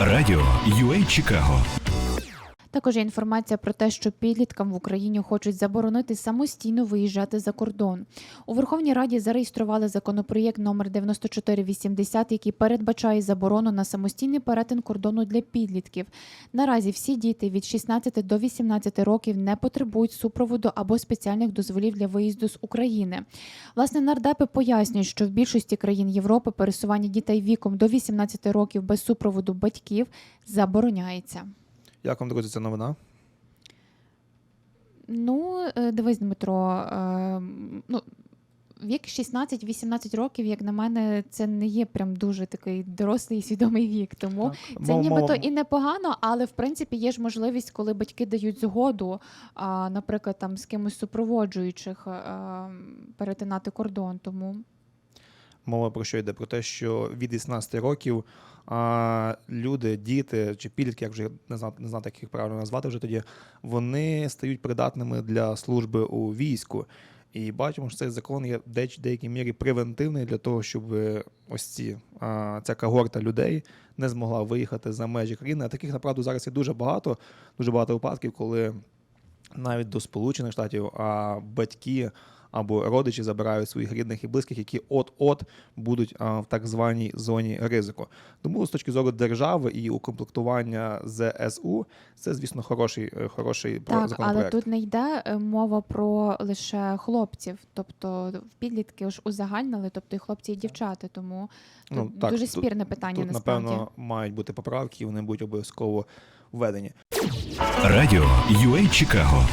Радіо UA Чикаго Також є інформація про те, що підліткам в Україні хочуть заборонити самостійно виїжджати за кордон. У Верховній Раді зареєстрували законопроєкт номер 9480, який передбачає заборону на самостійний перетин кордону для підлітків. Наразі всі діти від 16 до 18 років не потребують супроводу або спеціальних дозволів для виїзду з України. Власне, нардепи пояснюють, що в більшості країн Європи пересування дітей віком до 18 років без супроводу батьків забороняється. Як вам друзі, ця новина? Ну, е, дивись, Дмитро, е, ну, вік 16-18 років, як на мене, це не є прям дуже такий дорослий і свідомий вік. Тому Так. це Мова- нібито мова- і непогано, але в принципі є ж можливість, коли батьки дають згоду, а, наприклад, там з кимось супроводжуючих а, перетинати кордон. Тому Мова про що йде? Про те, що від 18 років а, люди, діти чи підлітки, як вже не знати, не знати, як їх правильно назвати вже тоді, вони стають придатними для служби у війську. І бачимо, що цей закон є в деякій мірі превентивний для того, щоб е, ось ці ця когорта людей не змогла виїхати за межі країни. А таких направду зараз є дуже багато, дуже багато випадків, коли навіть до Сполучених Штатів а батьки або родичі забирають своїх рідних і близьких, які от-от будуть а, в так званій зоні ризику. Тому з точки зору держави і укомплектування ЗСУ, це звісно хороший, е, хороший так, але тут не йде е, мова про лише хлопців, тобто в підлітки ж узагальнили, тобто і хлопці, і дівчата. Тому тут Ну, так, дуже тут- спірне питання Тут, насправді. напевно, мають бути поправки, і вони будуть обов'язково введені. Радіо UA Чикаго